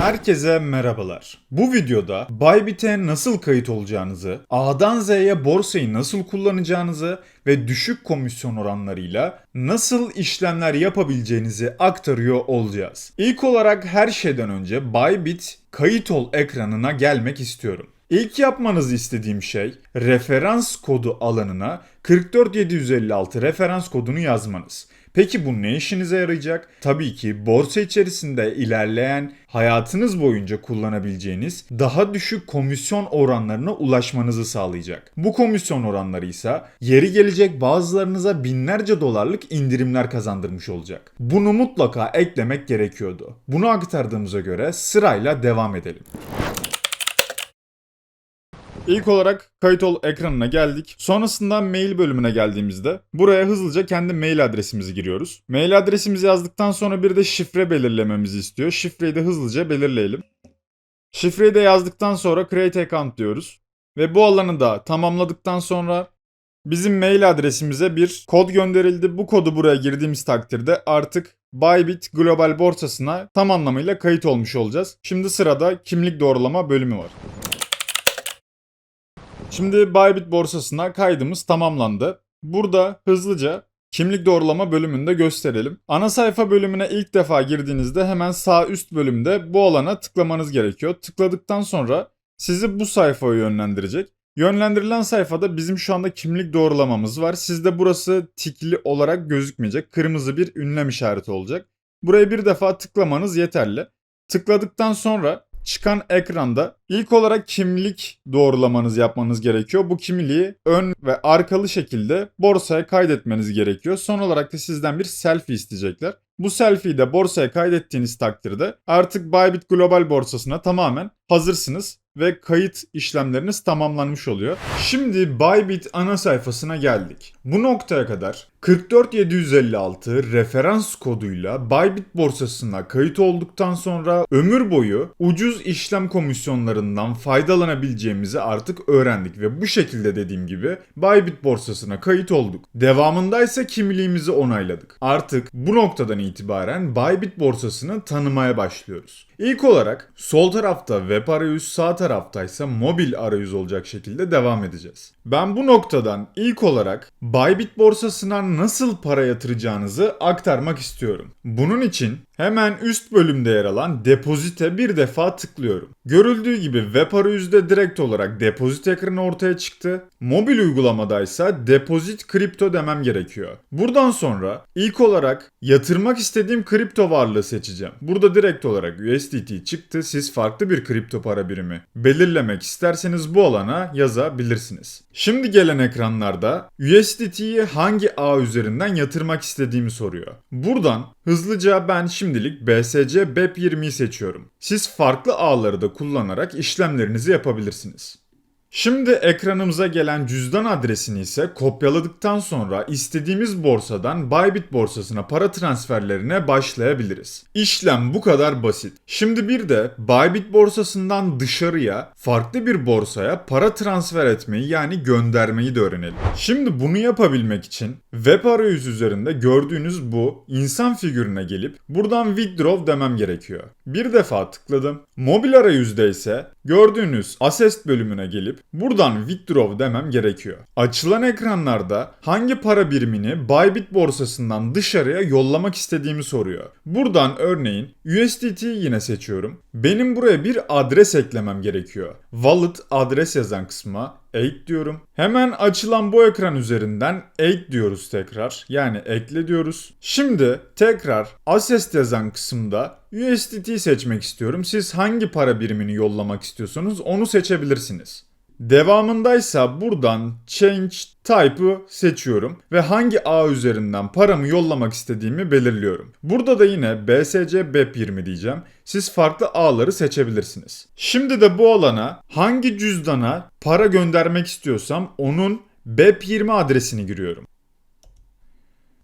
Herkese merhabalar. Bu videoda Bybit'e nasıl kayıt olacağınızı, A'dan Z'ye borsayı nasıl kullanacağınızı ve düşük komisyon oranlarıyla nasıl işlemler yapabileceğinizi aktarıyor olacağız. İlk olarak her şeyden önce Bybit kayıt ol ekranına gelmek istiyorum. İlk yapmanızı istediğim şey referans kodu alanına 44756 referans kodunu yazmanız. Peki bu ne işinize yarayacak? Tabii ki borsa içerisinde ilerleyen hayatınız boyunca kullanabileceğiniz daha düşük komisyon oranlarına ulaşmanızı sağlayacak. Bu komisyon oranları ise yeri gelecek bazılarınıza binlerce dolarlık indirimler kazandırmış olacak. Bunu mutlaka eklemek gerekiyordu. Bunu aktardığımıza göre sırayla devam edelim. İlk olarak kayıt ol ekranına geldik. Sonrasında mail bölümüne geldiğimizde buraya hızlıca kendi mail adresimizi giriyoruz. Mail adresimizi yazdıktan sonra bir de şifre belirlememizi istiyor. Şifreyi de hızlıca belirleyelim. Şifreyi de yazdıktan sonra create account diyoruz. Ve bu alanı da tamamladıktan sonra bizim mail adresimize bir kod gönderildi. Bu kodu buraya girdiğimiz takdirde artık Bybit global borsasına tam anlamıyla kayıt olmuş olacağız. Şimdi sırada kimlik doğrulama bölümü var. Şimdi Bybit borsasına kaydımız tamamlandı. Burada hızlıca kimlik doğrulama bölümünde gösterelim. Ana sayfa bölümüne ilk defa girdiğinizde hemen sağ üst bölümde bu alana tıklamanız gerekiyor. Tıkladıktan sonra sizi bu sayfaya yönlendirecek. Yönlendirilen sayfada bizim şu anda kimlik doğrulamamız var. Sizde burası tikli olarak gözükmeyecek. Kırmızı bir ünlem işareti olacak. Buraya bir defa tıklamanız yeterli. Tıkladıktan sonra çıkan ekranda ilk olarak kimlik doğrulamanız yapmanız gerekiyor. Bu kimliği ön ve arkalı şekilde borsaya kaydetmeniz gerekiyor. Son olarak da sizden bir selfie isteyecekler. Bu selfie'yi de borsaya kaydettiğiniz takdirde artık Bybit Global borsasına tamamen hazırsınız ve kayıt işlemleriniz tamamlanmış oluyor. Şimdi Bybit ana sayfasına geldik. Bu noktaya kadar 44756 referans koduyla Bybit borsasına kayıt olduktan sonra ömür boyu ucuz işlem komisyonlarından faydalanabileceğimizi artık öğrendik ve bu şekilde dediğim gibi Bybit borsasına kayıt olduk. Devamında ise kimliğimizi onayladık. Artık bu noktadan itibaren Bybit borsasını tanımaya başlıyoruz. İlk olarak sol tarafta web arayüz, sağ tarafta ise mobil arayüz olacak şekilde devam edeceğiz. Ben bu noktadan ilk olarak Bybit borsasına nasıl para yatıracağınızı aktarmak istiyorum. Bunun için hemen üst bölümde yer alan depozite bir defa tıklıyorum. Görüldüğü gibi web arayüzde direkt olarak depozit ekranı ortaya çıktı. Mobil uygulamada ise depozit kripto demem gerekiyor. Buradan sonra ilk olarak yatırmak istediğim kripto varlığı seçeceğim. Burada direkt olarak USDT çıktı. Siz farklı bir kripto para birimi belirlemek isterseniz bu alana yazabilirsiniz. Şimdi gelen ekranlarda USDT'yi hangi ağ üzerinden yatırmak istediğimi soruyor. Buradan hızlıca ben şimdilik BSC BEP20'yi seçiyorum. Siz farklı ağları da kullanarak işlemlerinizi yapabilirsiniz. Şimdi ekranımıza gelen cüzdan adresini ise kopyaladıktan sonra istediğimiz borsadan Bybit borsasına para transferlerine başlayabiliriz. İşlem bu kadar basit. Şimdi bir de Bybit borsasından dışarıya farklı bir borsaya para transfer etmeyi yani göndermeyi de öğrenelim. Şimdi bunu yapabilmek için web arayüzü üzerinde gördüğünüz bu insan figürüne gelip buradan withdraw demem gerekiyor. Bir defa tıkladım. Mobil arayüzde ise gördüğünüz assest bölümüne gelip buradan withdraw demem gerekiyor. Açılan ekranlarda hangi para birimini Bybit borsasından dışarıya yollamak istediğimi soruyor. Buradan örneğin USDT yine seçiyorum. Benim buraya bir adres eklemem gerekiyor. Wallet adres yazan kısma 8 diyorum. Hemen açılan bu ekran üzerinden 8 diyoruz tekrar. Yani ekle diyoruz. Şimdi tekrar Assest yazan kısımda USDT seçmek istiyorum. Siz hangi para birimini yollamak istiyorsanız onu seçebilirsiniz. Devamındaysa buradan Change Type'ı seçiyorum ve hangi ağ üzerinden paramı yollamak istediğimi belirliyorum. Burada da yine BSC BEP20 diyeceğim. Siz farklı ağları seçebilirsiniz. Şimdi de bu alana hangi cüzdana para göndermek istiyorsam onun BEP20 adresini giriyorum.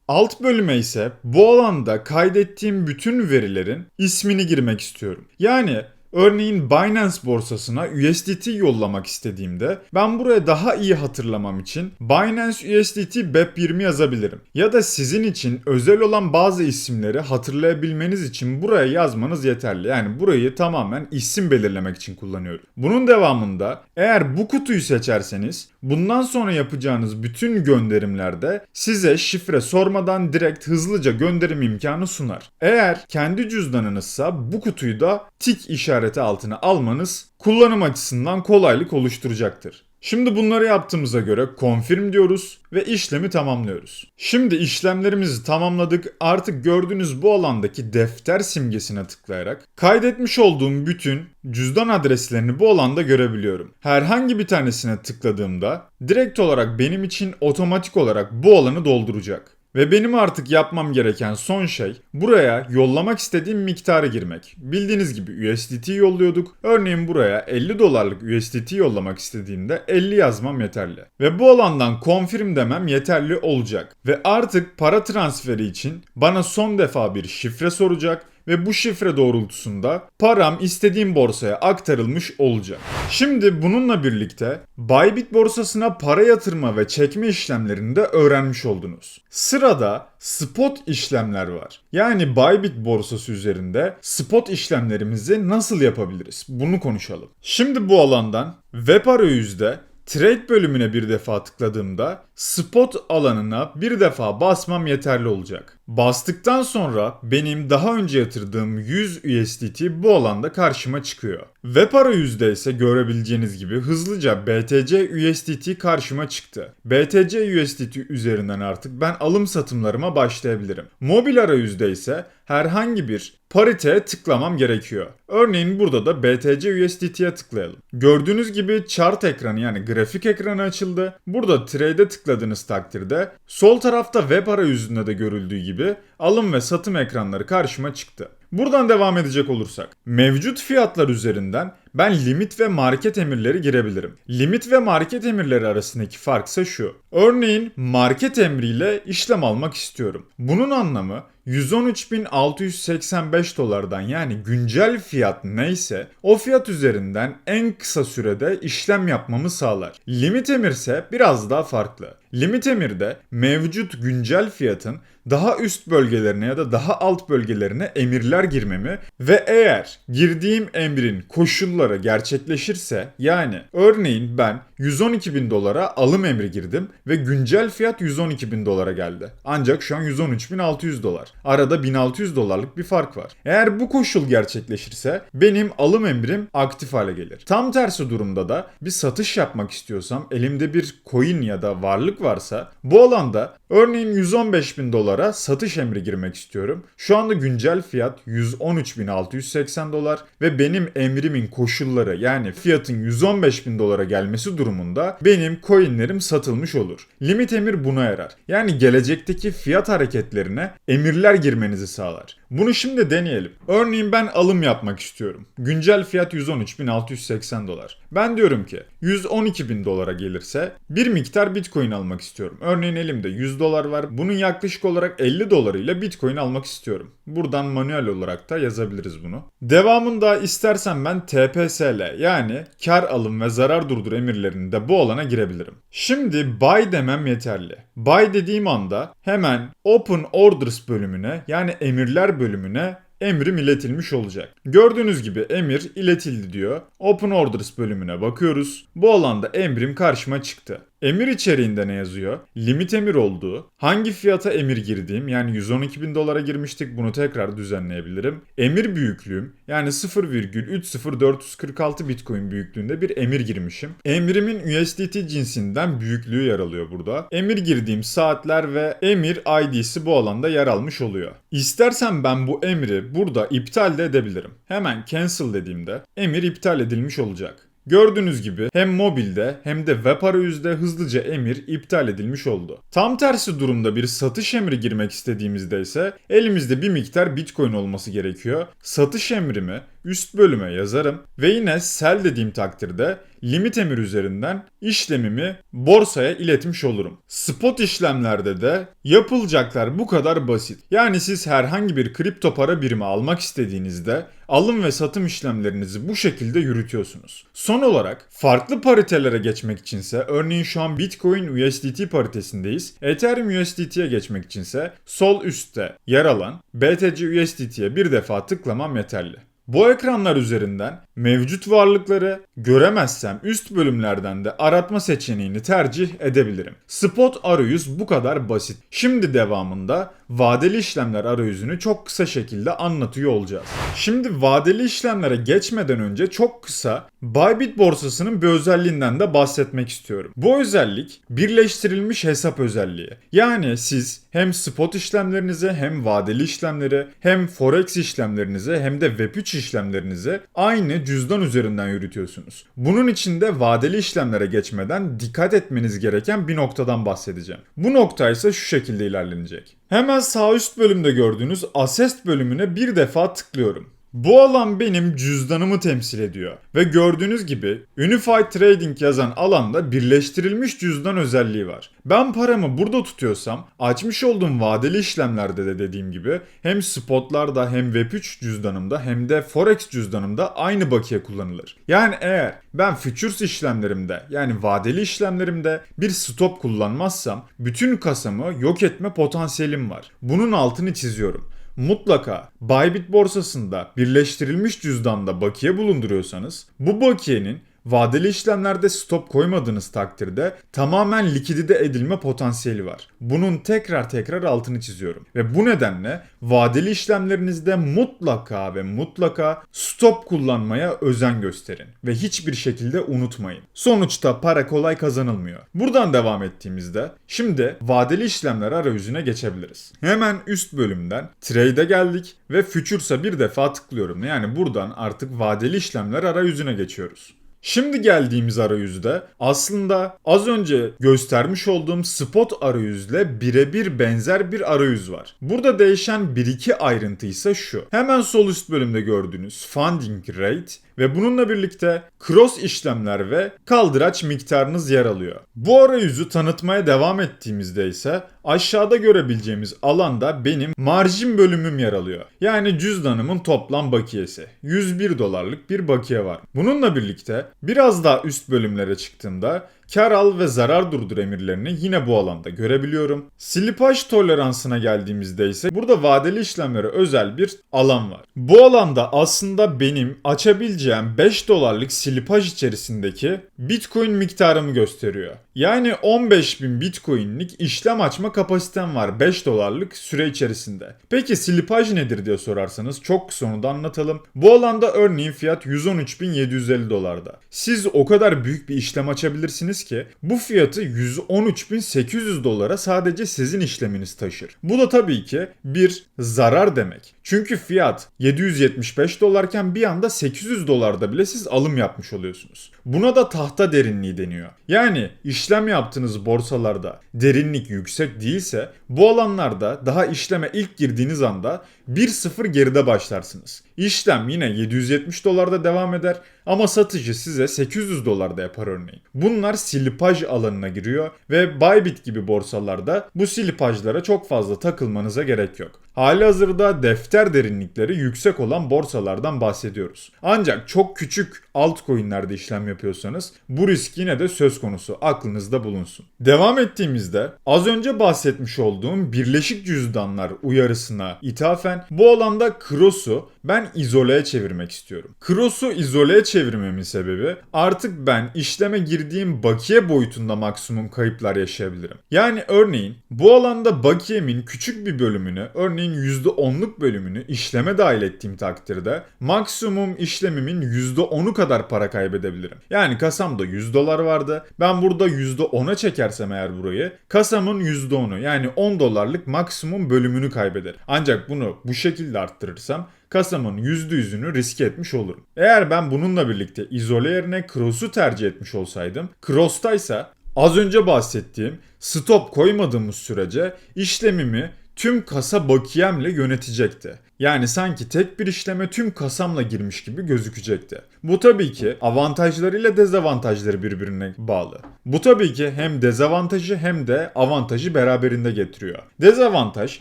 Alt bölüme ise bu alanda kaydettiğim bütün verilerin ismini girmek istiyorum. Yani Örneğin Binance borsasına USDT yollamak istediğimde ben buraya daha iyi hatırlamam için Binance USDT BEP20 yazabilirim. Ya da sizin için özel olan bazı isimleri hatırlayabilmeniz için buraya yazmanız yeterli. Yani burayı tamamen isim belirlemek için kullanıyorum. Bunun devamında eğer bu kutuyu seçerseniz bundan sonra yapacağınız bütün gönderimlerde size şifre sormadan direkt hızlıca gönderim imkanı sunar. Eğer kendi cüzdanınızsa bu kutuyu da tik işareti altına almanız kullanım açısından kolaylık oluşturacaktır. Şimdi bunları yaptığımıza göre confirm diyoruz ve işlemi tamamlıyoruz. Şimdi işlemlerimizi tamamladık. Artık gördüğünüz bu alandaki defter simgesine tıklayarak kaydetmiş olduğum bütün cüzdan adreslerini bu alanda görebiliyorum. Herhangi bir tanesine tıkladığımda direkt olarak benim için otomatik olarak bu alanı dolduracak. Ve benim artık yapmam gereken son şey buraya yollamak istediğim miktarı girmek. Bildiğiniz gibi USDT yolluyorduk. Örneğin buraya 50 dolarlık USDT yollamak istediğimde 50 yazmam yeterli. Ve bu alandan confirm demem yeterli olacak. Ve artık para transferi için bana son defa bir şifre soracak ve bu şifre doğrultusunda param istediğim borsaya aktarılmış olacak. Şimdi bununla birlikte Bybit borsasına para yatırma ve çekme işlemlerini de öğrenmiş oldunuz. Sırada spot işlemler var. Yani Bybit borsası üzerinde spot işlemlerimizi nasıl yapabiliriz? Bunu konuşalım. Şimdi bu alandan web arayüzde Trade bölümüne bir defa tıkladığımda spot alanına bir defa basmam yeterli olacak. Bastıktan sonra benim daha önce yatırdığım 100 USDT bu alanda karşıma çıkıyor. Web arayüzde ise görebileceğiniz gibi hızlıca BTC USDT karşıma çıktı. BTC USDT üzerinden artık ben alım satımlarıma başlayabilirim. Mobil arayüzde ise herhangi bir pariteye tıklamam gerekiyor. Örneğin burada da BTC USDT'ye tıklayalım. Gördüğünüz gibi chart ekranı yani grafik ekranı açıldı. Burada trade'e tıkladığınız takdirde sol tarafta web arayüzünde de görüldüğü gibi alım ve satım ekranları karşıma çıktı. Buradan devam edecek olursak, mevcut fiyatlar üzerinden ben limit ve market emirleri girebilirim. Limit ve market emirleri arasındaki fark ise şu. Örneğin market emriyle işlem almak istiyorum. Bunun anlamı 113.685 dolardan yani güncel fiyat neyse o fiyat üzerinden en kısa sürede işlem yapmamı sağlar. Limit emir ise biraz daha farklı. Limit emirde mevcut güncel fiyatın daha üst bölgelerine ya da daha alt bölgelerine emirler girmemi ve eğer girdiğim emrin koşulları gerçekleşirse yani örneğin ben 112 bin dolara alım emri girdim ve güncel fiyat 112 bin dolara geldi. Ancak şu an 113.600 dolar. Arada 1600 dolarlık bir fark var. Eğer bu koşul gerçekleşirse benim alım emrim aktif hale gelir. Tam tersi durumda da bir satış yapmak istiyorsam elimde bir coin ya da varlık varsa bu alanda örneğin 115 bin dolara satış emri girmek istiyorum. Şu anda güncel fiyat 113.680 dolar ve benim emrimin koşulları yani fiyatın 115 bin dolara gelmesi durumunda benim coinlerim satılmış olur. Limit emir buna yarar. Yani gelecekteki fiyat hareketlerine emirler girmenizi sağlar. Bunu şimdi deneyelim. Örneğin ben alım yapmak istiyorum. Güncel fiyat 113.680 dolar. Ben diyorum ki 112.000 dolara gelirse bir miktar bitcoin almak istiyorum. Örneğin elimde 100 dolar var. Bunun yaklaşık olarak 50 dolarıyla bitcoin almak istiyorum. Buradan manuel olarak da yazabiliriz bunu. Devamında istersen ben TPSL yani kar alım ve zarar durdur emirlerini de bu alana girebilirim. Şimdi buy demem yeterli. Buy dediğim anda hemen Open Orders bölümüne yani emirler bölümüne emrim iletilmiş olacak. Gördüğünüz gibi emir iletildi diyor. Open Orders bölümüne bakıyoruz. Bu alanda emrim karşıma çıktı. Emir içeriğinde ne yazıyor? Limit emir olduğu, hangi fiyata emir girdiğim yani 112 bin dolara girmiştik bunu tekrar düzenleyebilirim. Emir büyüklüğüm yani 0,30446 bitcoin büyüklüğünde bir emir girmişim. Emrimin USDT cinsinden büyüklüğü yer alıyor burada. Emir girdiğim saatler ve emir ID'si bu alanda yer almış oluyor. İstersen ben bu emri burada iptal de edebilirim. Hemen cancel dediğimde emir iptal edilmiş olacak. Gördüğünüz gibi hem mobilde hem de web arayüzde hızlıca emir iptal edilmiş oldu. Tam tersi durumda bir satış emri girmek istediğimizde ise elimizde bir miktar bitcoin olması gerekiyor. Satış emrimi üst bölüme yazarım ve yine sell dediğim takdirde limit emir üzerinden işlemimi borsaya iletmiş olurum. Spot işlemlerde de yapılacaklar bu kadar basit. Yani siz herhangi bir kripto para birimi almak istediğinizde alım ve satım işlemlerinizi bu şekilde yürütüyorsunuz. Son olarak farklı paritelere geçmek içinse örneğin şu an Bitcoin USDT paritesindeyiz. Ethereum USDT'ye geçmek içinse sol üstte yer alan BTC USDT'ye bir defa tıklamam yeterli. Bu ekranlar üzerinden mevcut varlıkları göremezsem üst bölümlerden de aratma seçeneğini tercih edebilirim. Spot arayüz bu kadar basit. Şimdi devamında vadeli işlemler arayüzünü çok kısa şekilde anlatıyor olacağız. Şimdi vadeli işlemlere geçmeden önce çok kısa Bybit borsasının bir özelliğinden de bahsetmek istiyorum. Bu özellik birleştirilmiş hesap özelliği. Yani siz hem spot işlemlerinizi hem vadeli işlemleri hem forex işlemlerinizi hem de web3 işlemlerinizi aynı cüzdan üzerinden yürütüyorsunuz. Bunun için de vadeli işlemlere geçmeden dikkat etmeniz gereken bir noktadan bahsedeceğim. Bu nokta ise şu şekilde ilerlenecek. Hemen sağ üst bölümde gördüğünüz Assessed bölümüne bir defa tıklıyorum. Bu alan benim cüzdanımı temsil ediyor ve gördüğünüz gibi Unified Trading yazan alanda birleştirilmiş cüzdan özelliği var. Ben paramı burada tutuyorsam açmış olduğum vadeli işlemlerde de dediğim gibi hem spotlarda hem Web3 cüzdanımda hem de Forex cüzdanımda aynı bakiye kullanılır. Yani eğer ben futures işlemlerimde yani vadeli işlemlerimde bir stop kullanmazsam bütün kasamı yok etme potansiyelim var. Bunun altını çiziyorum mutlaka Bybit borsasında birleştirilmiş cüzdanda bakiye bulunduruyorsanız bu bakiyenin vadeli işlemlerde stop koymadığınız takdirde tamamen likidite edilme potansiyeli var. Bunun tekrar tekrar altını çiziyorum. Ve bu nedenle vadeli işlemlerinizde mutlaka ve mutlaka stop kullanmaya özen gösterin. Ve hiçbir şekilde unutmayın. Sonuçta para kolay kazanılmıyor. Buradan devam ettiğimizde şimdi vadeli işlemler arayüzüne geçebiliriz. Hemen üst bölümden trade'e geldik ve futures'a bir defa tıklıyorum. Yani buradan artık vadeli işlemler arayüzüne geçiyoruz. Şimdi geldiğimiz arayüzde aslında az önce göstermiş olduğum spot arayüzle birebir benzer bir arayüz var. Burada değişen bir iki ayrıntı ise şu. Hemen sol üst bölümde gördüğünüz funding rate ve bununla birlikte cross işlemler ve kaldıraç miktarınız yer alıyor. Bu arayüzü tanıtmaya devam ettiğimizde ise aşağıda görebileceğimiz alanda benim marjin bölümüm yer alıyor. Yani cüzdanımın toplam bakiyesi. 101 dolarlık bir bakiye var. Bununla birlikte biraz daha üst bölümlere çıktığımda kar al ve zarar durdur emirlerini yine bu alanda görebiliyorum. Slipaj toleransına geldiğimizde ise burada vadeli işlemlere özel bir alan var. Bu alanda aslında benim açabileceğim 5 dolarlık slipaj içerisindeki bitcoin miktarımı gösteriyor. Yani 15.000 bitcoinlik işlem açma kapasitem var 5 dolarlık süre içerisinde. Peki slipaj nedir diye sorarsanız çok onu da anlatalım. Bu alanda örneğin fiyat 113.750 dolarda. Siz o kadar büyük bir işlem açabilirsiniz ki bu fiyatı 113.800 dolara sadece sizin işleminiz taşır. Bu da tabii ki bir zarar demek. Çünkü fiyat 775 dolarken bir anda 800 dolarda bile siz alım yapmış oluyorsunuz. Buna da tahta derinliği deniyor. Yani işlem yaptığınız borsalarda derinlik yüksek değilse bu alanlarda daha işleme ilk girdiğiniz anda 1-0 geride başlarsınız. İşlem yine 770 dolarda devam eder ama satıcı size 800 dolarda yapar örneğin. Bunlar silipaj alanına giriyor ve Bybit gibi borsalarda bu silipajlara çok fazla takılmanıza gerek yok. Hali hazırda defter derinlikleri yüksek olan borsalardan bahsediyoruz. Ancak çok küçük altcoin'lerde işlem yapıyorsanız bu risk yine de söz konusu aklınızda bulunsun. Devam ettiğimizde az önce bahsetmiş olduğum birleşik cüzdanlar uyarısına ithafen bu alanda Cross'u ben izoleye çevirmek istiyorum. Cross'u izoleye çevirmemin sebebi artık ben işleme girdiğim bakiye boyutunda maksimum kayıplar yaşayabilirim. Yani örneğin bu alanda bakiyemin küçük bir bölümünü örneğin %10'luk bölümünü işleme dahil ettiğim takdirde maksimum işlemimin %10'u kadar para kaybedebilirim. Yani kasamda 100 dolar vardı. Ben burada %10'a çekersem eğer burayı kasamın %10'u yani 10 dolarlık maksimum bölümünü kaybederim. Ancak bunu bu şekilde arttırırsam kasamın %100'ünü riske etmiş olurum. Eğer ben bununla birlikte izole yerine Cross'u tercih etmiş olsaydım, Cross'taysa az önce bahsettiğim stop koymadığımız sürece işlemimi tüm kasa bakiyemle yönetecekti. Yani sanki tek bir işleme tüm kasamla girmiş gibi gözükecekti. Bu tabii ki avantajlarıyla dezavantajları birbirine bağlı. Bu tabii ki hem dezavantajı hem de avantajı beraberinde getiriyor. Dezavantaj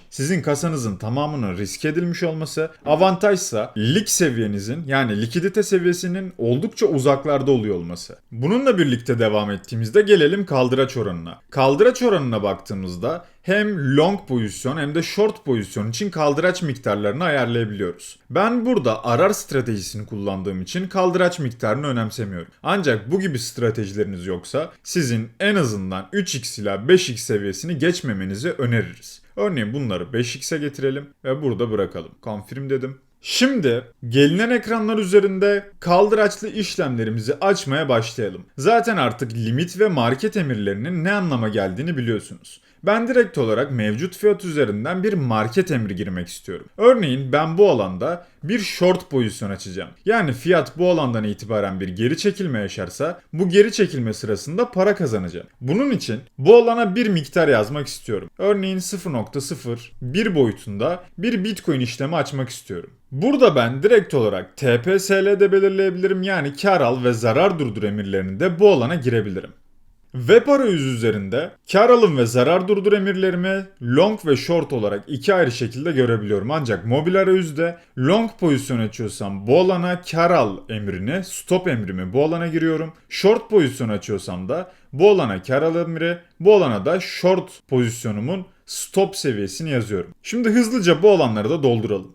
sizin kasanızın tamamının risk edilmiş olması, avantajsa lik seviyenizin yani likidite seviyesinin oldukça uzaklarda oluyor olması. Bununla birlikte devam ettiğimizde gelelim kaldıraç oranına. Kaldıraç oranına baktığımızda hem long pozisyon hem de short pozisyon için kaldıraç miktarlarını ayarlayabiliyoruz. Ben burada arar stratejisini kullandığım için kaldıraç miktarını önemsemiyorum. Ancak bu gibi stratejileriniz yoksa sizin en azından 3x ila 5x seviyesini geçmemenizi öneririz. Örneğin bunları 5x'e getirelim ve burada bırakalım. Confirm dedim. Şimdi gelinen ekranlar üzerinde kaldıraçlı işlemlerimizi açmaya başlayalım. Zaten artık limit ve market emirlerinin ne anlama geldiğini biliyorsunuz. Ben direkt olarak mevcut fiyat üzerinden bir market emri girmek istiyorum. Örneğin ben bu alanda bir short pozisyon açacağım. Yani fiyat bu alandan itibaren bir geri çekilme yaşarsa bu geri çekilme sırasında para kazanacağım. Bunun için bu alana bir miktar yazmak istiyorum. Örneğin 0.01 boyutunda bir bitcoin işlemi açmak istiyorum. Burada ben direkt olarak TPSL'de belirleyebilirim yani kar al ve zarar durdur emirlerini de bu alana girebilirim. Web arayüzü üzerinde kar alım ve zarar durdur emirlerimi long ve short olarak iki ayrı şekilde görebiliyorum. Ancak mobil arayüzde long pozisyon açıyorsam bu alana kar al emrini, stop emrimi bu alana giriyorum. Short pozisyon açıyorsam da bu alana kar al emri, bu alana da short pozisyonumun stop seviyesini yazıyorum. Şimdi hızlıca bu alanları da dolduralım.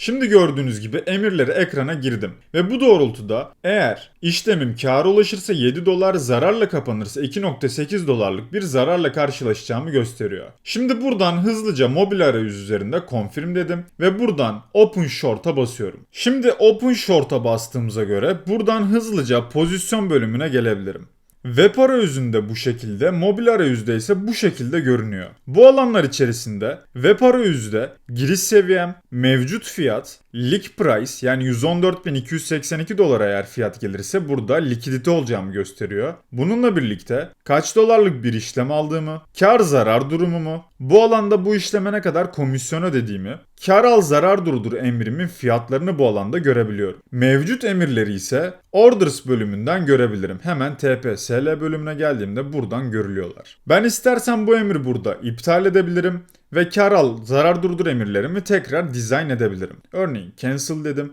Şimdi gördüğünüz gibi emirleri ekrana girdim. Ve bu doğrultuda eğer işlemim kâra ulaşırsa 7 dolar, zararla kapanırsa 2.8 dolarlık bir zararla karşılaşacağımı gösteriyor. Şimdi buradan hızlıca mobil arayüz üzerinde confirm dedim ve buradan open short'a basıyorum. Şimdi open short'a bastığımıza göre buradan hızlıca pozisyon bölümüne gelebilirim. Web arayüzünde bu şekilde, mobil arayüzde ise bu şekilde görünüyor. Bu alanlar içerisinde web arayüzde giriş seviyem, mevcut fiyat, lik price yani 114.282 dolar eğer fiyat gelirse burada likidite olacağımı gösteriyor. Bununla birlikte kaç dolarlık bir işlem aldığımı, kar zarar durumumu, bu alanda bu işleme ne kadar komisyon ödediğimi, kar al zarar durdur emrimin fiyatlarını bu alanda görebiliyorum. Mevcut emirleri ise orders bölümünden görebilirim. Hemen TPSL bölümüne geldiğimde buradan görülüyorlar. Ben istersen bu emri burada iptal edebilirim ve kar al zarar durdur emirlerimi tekrar dizayn edebilirim. Örneğin cancel dedim.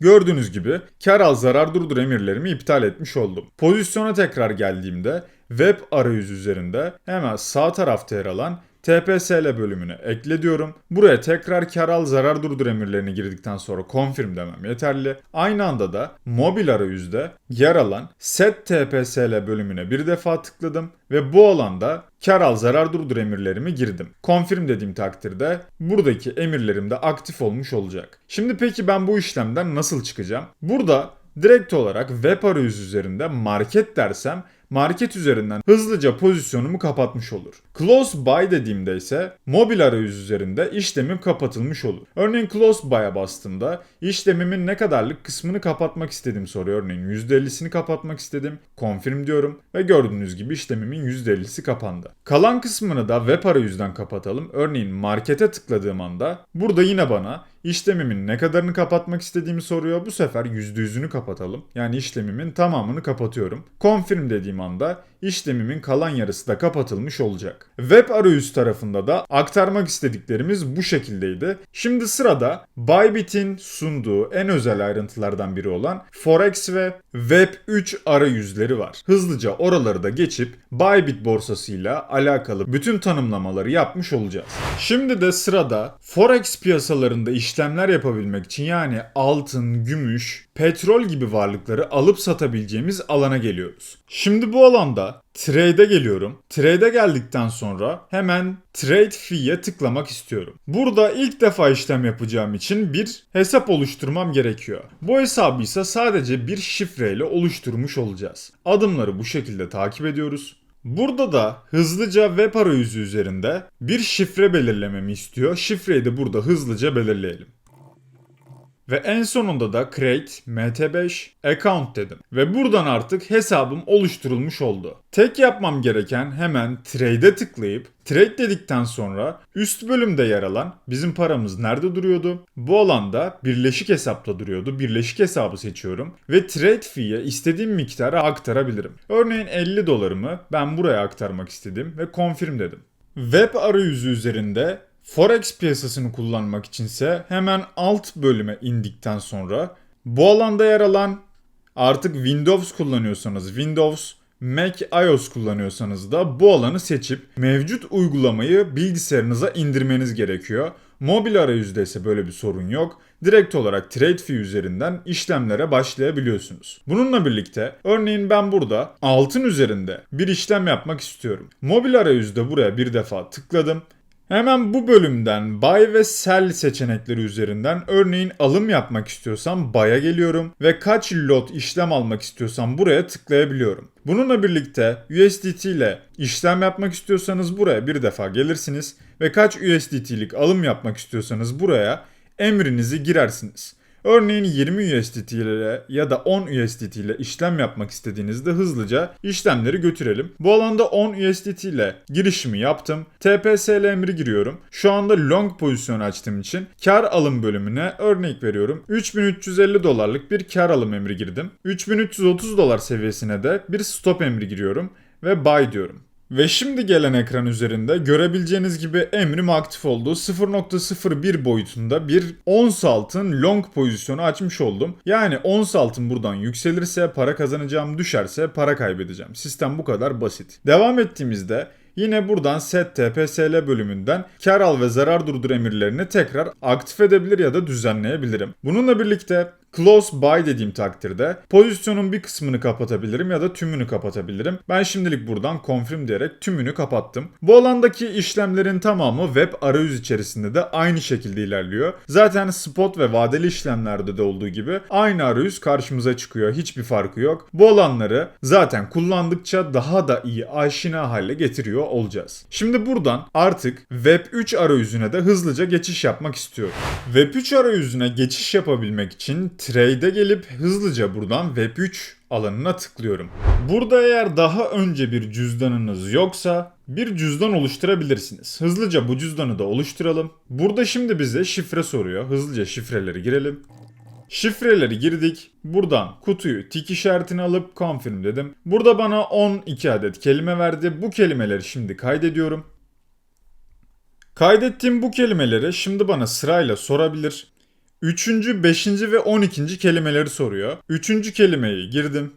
Gördüğünüz gibi kar al zarar durdur emirlerimi iptal etmiş oldum. Pozisyona tekrar geldiğimde web arayüzü üzerinde hemen sağ tarafta yer alan TPSL bölümünü ekle diyorum. Buraya tekrar kar al zarar durdur emirlerini girdikten sonra confirm demem yeterli. Aynı anda da mobil arayüzde yer alan set TPSL bölümüne bir defa tıkladım ve bu alanda kar al zarar durdur emirlerimi girdim. Confirm dediğim takdirde buradaki emirlerim de aktif olmuş olacak. Şimdi peki ben bu işlemden nasıl çıkacağım? Burada direkt olarak web arayüzü üzerinde market dersem market üzerinden hızlıca pozisyonumu kapatmış olur. Close buy dediğimde ise mobil arayüz üzerinde işlemim kapatılmış olur. Örneğin close buy'a bastığımda işlemimin ne kadarlık kısmını kapatmak istediğim soruyor. Örneğin %50'sini kapatmak istedim. Confirm diyorum ve gördüğünüz gibi işlemimin %50'si kapandı. Kalan kısmını da web arayüzden kapatalım. Örneğin markete tıkladığım anda burada yine bana işlemimin ne kadarını kapatmak istediğimi soruyor. Bu sefer %100'ünü kapatalım. Yani işlemimin tamamını kapatıyorum. Confirm dediğim anda işlemimin kalan yarısı da kapatılmış olacak. Web arayüz tarafında da aktarmak istediklerimiz bu şekildeydi. Şimdi sırada Bybit'in sunduğu en özel ayrıntılardan biri olan Forex ve Web3 arayüzleri var. Hızlıca oraları da geçip Bybit borsasıyla alakalı bütün tanımlamaları yapmış olacağız. Şimdi de sırada Forex piyasalarında işlemler yapabilmek için yani altın, gümüş, petrol gibi varlıkları alıp satabileceğimiz alana geliyoruz. Şimdi bu alanda Trade'e geliyorum. Trade'e geldikten sonra hemen Trade Fee'ye tıklamak istiyorum. Burada ilk defa işlem yapacağım için bir hesap oluşturmam gerekiyor. Bu hesabı ise sadece bir şifreyle oluşturmuş olacağız. Adımları bu şekilde takip ediyoruz. Burada da hızlıca web arayüzü üzerinde bir şifre belirlememi istiyor. Şifreyi de burada hızlıca belirleyelim. Ve en sonunda da create mt5 account dedim. Ve buradan artık hesabım oluşturulmuş oldu. Tek yapmam gereken hemen trade'e tıklayıp trade dedikten sonra üst bölümde yer alan bizim paramız nerede duruyordu? Bu alanda birleşik hesapta duruyordu. Birleşik hesabı seçiyorum ve trade fee'ye istediğim miktarı aktarabilirim. Örneğin 50 dolarımı ben buraya aktarmak istedim ve confirm dedim. Web arayüzü üzerinde Forex piyasasını kullanmak içinse hemen alt bölüme indikten sonra bu alanda yer alan artık Windows kullanıyorsanız Windows, Mac iOS kullanıyorsanız da bu alanı seçip mevcut uygulamayı bilgisayarınıza indirmeniz gerekiyor. Mobil arayüzde ise böyle bir sorun yok. Direkt olarak TradeFi üzerinden işlemlere başlayabiliyorsunuz. Bununla birlikte örneğin ben burada altın üzerinde bir işlem yapmak istiyorum. Mobil arayüzde buraya bir defa tıkladım. Hemen bu bölümden buy ve sell seçenekleri üzerinden örneğin alım yapmak istiyorsam buy'a geliyorum ve kaç lot işlem almak istiyorsam buraya tıklayabiliyorum. Bununla birlikte USDT ile işlem yapmak istiyorsanız buraya bir defa gelirsiniz ve kaç USDT'lik alım yapmak istiyorsanız buraya emrinizi girersiniz. Örneğin 20 USDT ile ya da 10 USDT ile işlem yapmak istediğinizde hızlıca işlemleri götürelim. Bu alanda 10 USDT ile girişimi yaptım. TPSL emri giriyorum. Şu anda long pozisyon açtığım için kar alım bölümüne örnek veriyorum. 3350 dolarlık bir kar alım emri girdim. 3330 dolar seviyesine de bir stop emri giriyorum ve buy diyorum. Ve şimdi gelen ekran üzerinde görebileceğiniz gibi emrim aktif oldu. 0.01 boyutunda bir ons altın long pozisyonu açmış oldum. Yani ons altın buradan yükselirse para kazanacağım, düşerse para kaybedeceğim. Sistem bu kadar basit. Devam ettiğimizde Yine buradan set TPSL bölümünden kar al ve zarar durdur emirlerini tekrar aktif edebilir ya da düzenleyebilirim. Bununla birlikte Close by dediğim takdirde pozisyonun bir kısmını kapatabilirim ya da tümünü kapatabilirim. Ben şimdilik buradan confirm diyerek tümünü kapattım. Bu alandaki işlemlerin tamamı web arayüz içerisinde de aynı şekilde ilerliyor. Zaten spot ve vadeli işlemlerde de olduğu gibi aynı arayüz karşımıza çıkıyor. Hiçbir farkı yok. Bu alanları zaten kullandıkça daha da iyi aşina hale getiriyor olacağız. Şimdi buradan artık Web 3 arayüzüne de hızlıca geçiş yapmak istiyorum. Web 3 arayüzüne geçiş yapabilmek için Trade'e gelip hızlıca buradan Web 3 alanına tıklıyorum. Burada eğer daha önce bir cüzdanınız yoksa bir cüzdan oluşturabilirsiniz. Hızlıca bu cüzdanı da oluşturalım. Burada şimdi bize şifre soruyor. Hızlıca şifreleri girelim. Şifreleri girdik. Buradan kutuyu tik işaretini alıp confirm dedim. Burada bana 12 adet kelime verdi. Bu kelimeleri şimdi kaydediyorum. Kaydettiğim bu kelimeleri şimdi bana sırayla sorabilir. Üçüncü, beşinci ve on ikinci kelimeleri soruyor. Üçüncü kelimeyi girdim.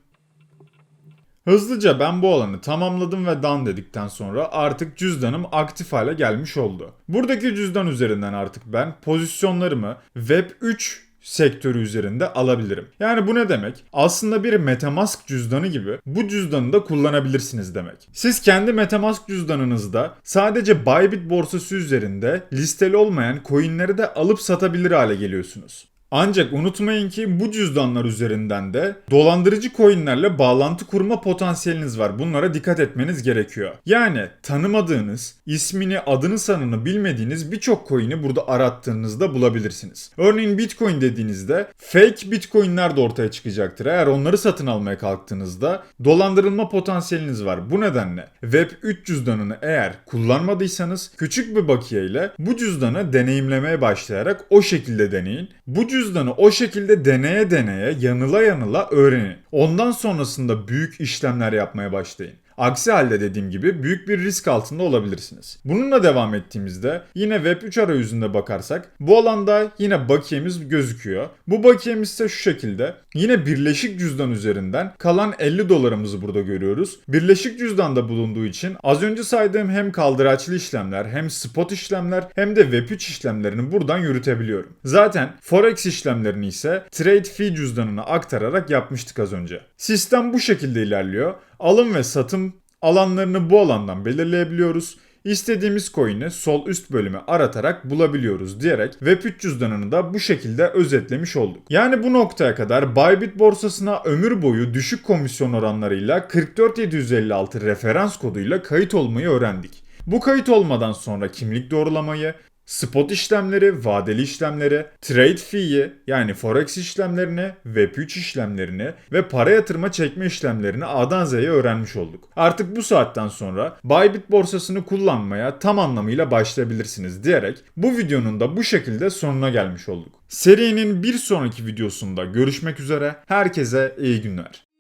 Hızlıca ben bu alanı tamamladım ve done dedikten sonra artık cüzdanım aktif hale gelmiş oldu. Buradaki cüzdan üzerinden artık ben pozisyonlarımı Web 3 sektörü üzerinde alabilirim. Yani bu ne demek? Aslında bir Metamask cüzdanı gibi bu cüzdanı da kullanabilirsiniz demek. Siz kendi Metamask cüzdanınızda sadece Bybit borsası üzerinde listeli olmayan coinleri de alıp satabilir hale geliyorsunuz. Ancak unutmayın ki bu cüzdanlar üzerinden de dolandırıcı coinlerle bağlantı kurma potansiyeliniz var. Bunlara dikkat etmeniz gerekiyor. Yani tanımadığınız, ismini, adını sanını bilmediğiniz birçok coin'i burada arattığınızda bulabilirsiniz. Örneğin Bitcoin dediğinizde fake Bitcoin'ler de ortaya çıkacaktır. Eğer onları satın almaya kalktığınızda dolandırılma potansiyeliniz var. Bu nedenle Web 3 cüzdanını eğer kullanmadıysanız küçük bir bakiye ile bu cüzdanı deneyimlemeye başlayarak o şekilde deneyin. Bu cüzdanı cüzdanı o şekilde deneye deneye, yanıla yanıla öğrenin. Ondan sonrasında büyük işlemler yapmaya başlayın. Aksi halde dediğim gibi büyük bir risk altında olabilirsiniz. Bununla devam ettiğimizde yine Web3 arayüzünde bakarsak bu alanda yine bakiyemiz gözüküyor. Bu bakiyemiz ise şu şekilde. Yine birleşik cüzdan üzerinden kalan 50 dolarımızı burada görüyoruz. Birleşik cüzdanda bulunduğu için az önce saydığım hem kaldıraçlı işlemler hem spot işlemler hem de Web3 işlemlerini buradan yürütebiliyorum. Zaten Forex işlemlerini ise Trade Fee cüzdanına aktararak yapmıştık az önce. Sistem bu şekilde ilerliyor alım ve satım alanlarını bu alandan belirleyebiliyoruz. İstediğimiz coin'i sol üst bölüme aratarak bulabiliyoruz diyerek Web3 cüzdanını da bu şekilde özetlemiş olduk. Yani bu noktaya kadar Bybit borsasına ömür boyu düşük komisyon oranlarıyla 44756 referans koduyla kayıt olmayı öğrendik. Bu kayıt olmadan sonra kimlik doğrulamayı, spot işlemleri, vadeli işlemleri, trade fee'yi yani forex işlemlerini, Web3 işlemlerini ve para yatırma çekme işlemlerini A'dan Z'ye öğrenmiş olduk. Artık bu saatten sonra Bybit borsasını kullanmaya tam anlamıyla başlayabilirsiniz diyerek bu videonun da bu şekilde sonuna gelmiş olduk. Serinin bir sonraki videosunda görüşmek üzere. Herkese iyi günler.